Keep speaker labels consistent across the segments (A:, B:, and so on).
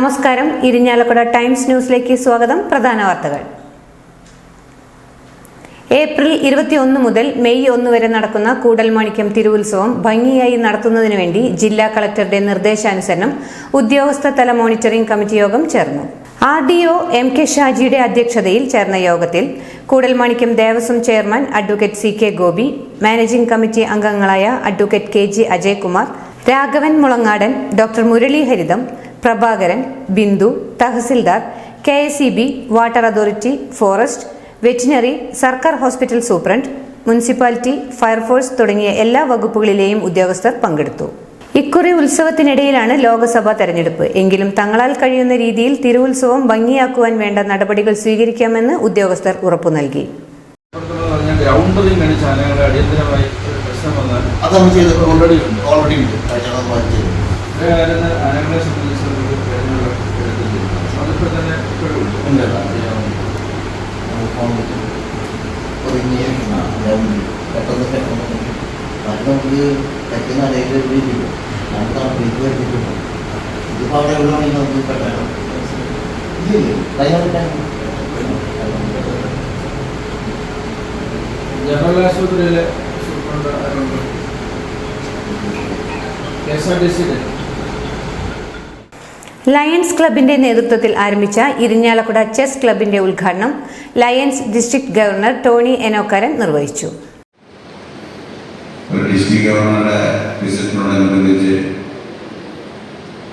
A: നമസ്കാരം. ഇരിഞ്ഞാലക്കുട ടൈംസ് ന്യൂസിലേക്ക് സ്വാഗതം. പ്രധാന വാർത്തകൾ. ഏപ്രിൽ ഇരുപത്തിയൊന്ന് മുതൽ മെയ് ഒന്ന് വരെ നടക്കുന്ന കൂടൽമാണിക്യം തിരുവുത്സവം ഭംഗിയായി നടത്തുന്നതിനു വേണ്ടി ജില്ലാ കളക്ടറുടെ നിർദ്ദേശാനുസരണം ഉദ്യോഗസ്ഥതല മോണിറ്ററിംഗ് കമ്മിറ്റി യോഗം ചേർന്നു. R D O M K ഷാജിയുടെ അധ്യക്ഷതയിൽ ചേർന്ന യോഗത്തിൽ Koodalmanikyam Devaswom chairman advocate C K Gopi managing committee അംഗങ്ങളായ advocate K G Ajaykumar Raghavan Mulangadan doctor Murali Haritham Prabhakaran Bindu tahsildar K S E B water authority forest veterinary സർക്കാർ hospital superintendent municipality fire force തുടങ്ങിയ എല്ലാ വകുപ്പുകളിലെയും ഉദ്യോഗസ്ഥർ പങ്കെടുത്തു. ഇക്കുറി ഉത്സവത്തിനിടയിലാണ് ലോക്സഭാ തെരഞ്ഞെടുപ്പ്. എങ്കിലും തങ്ങളാൽ കഴിയുന്ന രീതിയിൽ തിരുവുത്സവം ഭംഗിയാക്കുവാൻ വേണ്ട നടപടികൾ സ്വീകരിക്കാമെന്ന് ഉദ്യോഗസ്ഥർ ഉറപ്പു നൽകി.
B: അടിയന്തരമായി ഒരു പ്രശ്നം വന്നാൽ
C: അത് നമ്മൾ ചെയ്ത്
B: ഓൾറെഡി ഉണ്ട്
C: ഓൾറെഡി ഉണ്ട് കഴിഞ്ഞ തവണ ചെയ്തു
B: കുറേ കാര്യങ്ങൾ ആനകളെ സംബന്ധിച്ച് നമുക്ക് കാര്യങ്ങൾ എടുത്തിട്ടുണ്ട് അതിപ്പോൾ തന്നെ ഇപ്പോഴും ഉണ്ട്
C: ഒതുങ്ങിയ പെട്ടെന്ന് പെട്ടെന്ന് അത് നമുക്ക് പറ്റുന്ന അലയിൽ എവിടെയില്ല നമുക്ക് പ്രീതി വരുത്തിട്ടുണ്ട് ഇതിപ്പോൾ അവിടെ എവിടെ വേണമെങ്കിൽ നമുക്ക് പെട്ടെന്ന് ഇല്ലേ കഴിഞ്ഞ
B: ജനറൽ ആശുപത്രിയിലെ സൂപ്രണ്ട് ആരുണ്ട് കെ എസ് ആർ ടി സിയിലെ.
A: ലയൺസ് ക്ലബിന്റെ നേതൃത്വത്തിൽ ആരംഭിച്ച ഇരിഞ്ഞാലക്കുട ചെസ് ക്ലബിന്റെ ഉദ്ഘാടനം lions district governor Tony Enokkaran നിർവഹിച്ചു.
D: ഒരു ഡിസ്ട്രിക്ട് ഗവർണറുടെ വിസിറ്റിനോടനുബന്ധിച്ച്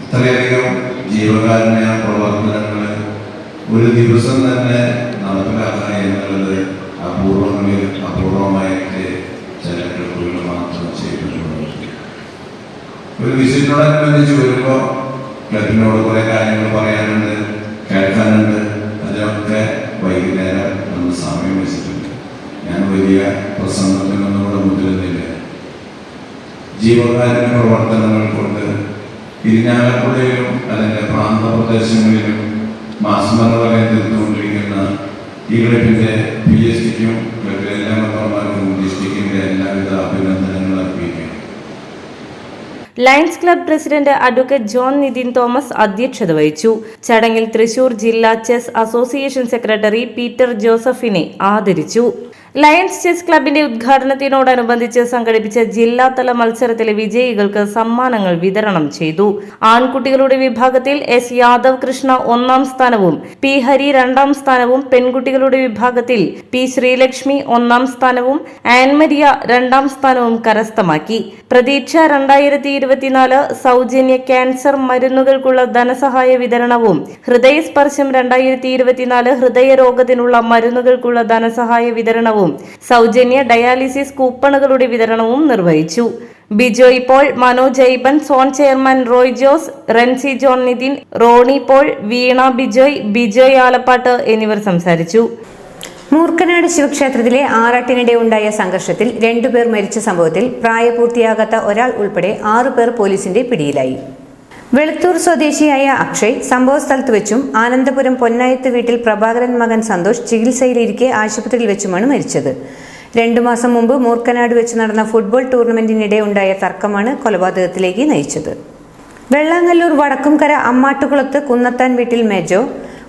D: ഇത്രയധികം ജീവകാരുണ്യ പ്രവർത്തനങ്ങൾ ഒരു ദിവസം തന്നെ നടപ്പിലാക്കുക എന്നുള്ളത് അപൂർവങ്ങളിൽ അപൂർവമായിട്ട് ചില ഗ്രൂപ്പുകൾ മാത്രം ചെയ്തിട്ടുള്ളത് ഒരു വിസിറ്റിനോടനുബന്ധിച്ച് വരുമ്പോൾ ക്ലബിനോട് കുറേ കാര്യങ്ങൾ പറയാനുണ്ട് കേൾക്കാനുണ്ട്. അതിനൊക്കെ വൈകുന്നേരം നമ്മൾ സമയം വെച്ചിട്ടുണ്ട്. ഞാൻ വലിയ പ്രസംഗത്തിനൊന്നും കൂടെ മുതിരുന്നില്ല. ജീവകാരുണ്യ പ്രവർത്തനങ്ങൾ കൊണ്ട് ഇരിഞ്ഞാലക്കുടയിലും അതിന്റെ പ്രാന്തപ്രദേശങ്ങളിലും മാസ്മറ വരെ തീർത്തുകൊണ്ടിരിക്കുന്ന ഈ ക്ലബിന്റെ പി എസ് ടിക്കും ക്ലബിലെ എല്ലാ മെമ്പർമാർക്കും ഡിസ്ട്രിക്റ്റിന്റെ എല്ലാവിധ അർപ്പിക്കുന്നു
E: lions club president advocate John Nithin Thomas അധ്യക്ഷത വഹിച്ചു. ചടങ്ങിൽ തൃശൂർ ജില്ലാ ചെസ് അസോസിയേഷൻ സെക്രട്ടറി പീറ്റർ ജോസഫിനെ ആദരിച്ചു. ലയൺസ് ചെസ് ക്ലബിന്റെ ഉദ്ഘാടനത്തിനോടനുബന്ധിച്ച് സംഘടിപ്പിച്ച ജില്ലാതല മത്സരത്തിലെ വിജയികൾക്ക് സമ്മാനങ്ങൾ വിതരണം ചെയ്തു. ആൺകുട്ടികളുടെ വിഭാഗത്തിൽ എസ് യാദവ് കൃഷ്ണ ഒന്നാം സ്ഥാനവും പി ഹരി രണ്ടാം സ്ഥാനവും പെൺകുട്ടികളുടെ വിഭാഗത്തിൽ പി ശ്രീലക്ഷ്മി ഒന്നാം സ്ഥാനവും ആൻമരിയ രണ്ടാം സ്ഥാനവും കരസ്ഥമാക്കി. പ്രതീക്ഷ രണ്ടായിരത്തി ഇരുപത്തിനാല് സൗജന്യ ക്യാൻസർ മരുന്നുകൾക്കുള്ള ധനസഹായ വിതരണവും ഹൃദയസ്പർശം രണ്ടായിരത്തി ഇരുപത്തിനാല് ഹൃദയരോഗത്തിനുള്ള മരുന്നുകൾക്കുള്ള ധനസഹായ വിതരണവും സൗജന്യ ഡയാലിസിസ് കൂപ്പണുകളുടെ വിതരണവും നിർവഹിച്ചു. Bijoy Paul Manoj Aiban zone chairman Roy Jose Renzi John Nithin Ronnie Paul Veena Bijoy Bijoy Alappat എന്നിവർ സംസാരിച്ചു.
A: മൂർക്കനാട് ശിവക്ഷേത്രത്തിലെ ആറാട്ടിനിടെ ഉണ്ടായ സംഘർഷത്തിൽ രണ്ടുപേർ മരിച്ച സംഭവത്തിൽ പ്രായപൂർത്തിയാകാത്ത ഒരാൾ ഉൾപ്പെടെ ആറുപേർ പോലീസിന്റെ പിടിയിലായി. വെളുത്തൂർ സ്വദേശിയായ അക്ഷയ് സംഭവസ്ഥലത്ത് വെച്ചും ആനന്ദപുരം പൊന്നായത്ത് വീട്ടിൽ പ്രഭാകരൻ മകൻ സന്തോഷ് ചികിത്സയിലിരിക്കെ ആശുപത്രിയിൽ വെച്ചുമാണ് മരിച്ചത്. രണ്ടു മാസം മുമ്പ് മൂർക്കനാട് വെച്ച് നടന്ന ഫുട്ബോൾ ടൂർണമെന്റിനിടെ ഉണ്ടായ തർക്കമാണ് കൊലപാതകത്തിലേക്ക് നയിച്ചത്. വെള്ളാങ്ങല്ലൂർ വടക്കുംകര അമ്മാട്ടുകുളത്ത് കുന്നത്താൻ വീട്ടിൽ മേജോ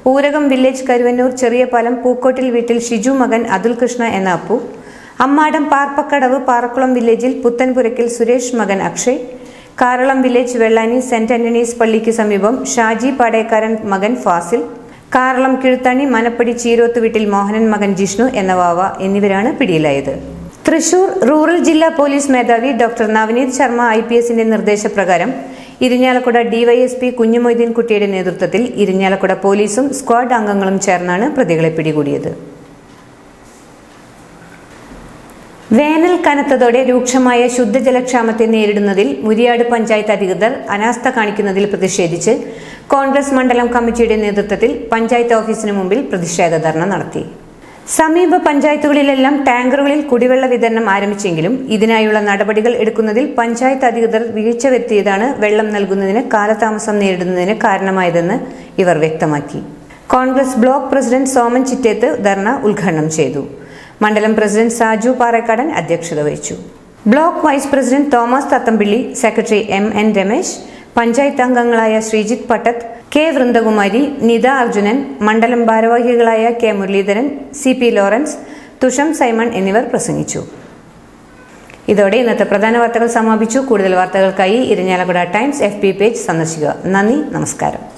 A: ഊരകം വില്ലേജ് കരുവന്നൂർ ചെറിയപാലം പൂക്കോട്ടിൽ വീട്ടിൽ ഷിജു മകൻ അതുൽ കൃഷ്ണ എന്ന അപ്പു അമ്മാടം പാർപ്പക്കടവ് പാറക്കുളം വില്ലേജിൽ പുത്തൻപുരയ്ക്കൽ സുരേഷ് മകൻ Akshay Karalam village Vellani saint Antony's പള്ളിക്ക് സമീപം ഷാജി പാടേക്കാരൻ മകൻ ഫാസിൽ കാരളം കിഴുത്തണി മനപ്പടി ചീരോത്ത് വീട്ടിൽ മോഹനൻ മകൻ ജിഷ്ണു എന്ന വാവ എന്നിവരാണ് പിടിയിലായത്. തൃശൂർ റൂറൽ ജില്ലാ പോലീസ് മേധാവി doctor Navneet Sharma I P എസിന്റെ നിർദ്ദേശപ്രകാരം ഇരിഞ്ഞാലക്കുട ഡിവൈഎസ്പി കുഞ്ഞുമൊയ്തീൻ കുട്ടിയുടെ നേതൃത്വത്തിൽ ഇരിഞ്ഞാലക്കുട പോലീസും സ്ക്വാഡ് അംഗങ്ങളും ചേർന്നാണ് പ്രതികളെ പിടികൂടിയത്. വേനൽ കനത്തതോടെ രൂക്ഷമായ ശുദ്ധജലക്ഷാമത്തെ നേരിടുന്നതിൽ മുരിയാട് പഞ്ചായത്ത് അധികൃതർ അനാസ്ഥ കാണിക്കുന്നതിൽ പ്രതിഷേധിച്ച് കോൺഗ്രസ് മണ്ഡലം കമ്മിറ്റിയുടെ നേതൃത്വത്തിൽ പഞ്ചായത്ത് ഓഫീസിന് മുമ്പിൽ പ്രതിഷേധ ധർണ നടത്തി. സമീപ പഞ്ചായത്തുകളിലെല്ലാം ടാങ്കറുകളിൽ കുടിവെള്ള വിതരണം ആരംഭിച്ചെങ്കിലും ഇതിനായുള്ള നടപടികൾ എടുക്കുന്നതിൽ പഞ്ചായത്ത് അധികൃതർ വീഴ്ച വരുത്തിയതാണ് വെള്ളം നൽകുന്നതിന് കാലതാമസം നേരിടുന്നതിന് കാരണമായതെന്ന് ഇവർ വ്യക്തമാക്കി. Congress block president Soman Chittethu dharna ഉദ്ഘാടനം ചെയ്തു. മണ്ഡലം പ്രസിഡന്റ് സാജു പാറേക്കാടൻ അധ്യക്ഷത വഹിച്ചു. Block vice president Thomas Thathampilly secretary M N Ramesh panchayat അംഗങ്ങളായ ശ്രീജിത്ത് പട്ടത്ത് കെ വൃന്ദകുമാരി നിത അർജുനൻ മണ്ഡലം ഭാരവാഹികളായ K Muraleedharan C P Lawrence Thusham Simon എന്നിവർ പ്രസംഗിച്ചു. ഇതോടെ ഇന്നത്തെ പ്രധാന വാർത്തകൾ സമാപിച്ചു. കൂടുതൽ വാർത്തകൾക്കായി ഇരിഞ്ഞാലക്കുട ടൈംസ് എഫ് പേജ് സന്ദർശിക്കുക. നന്ദി നമസ്കാരം.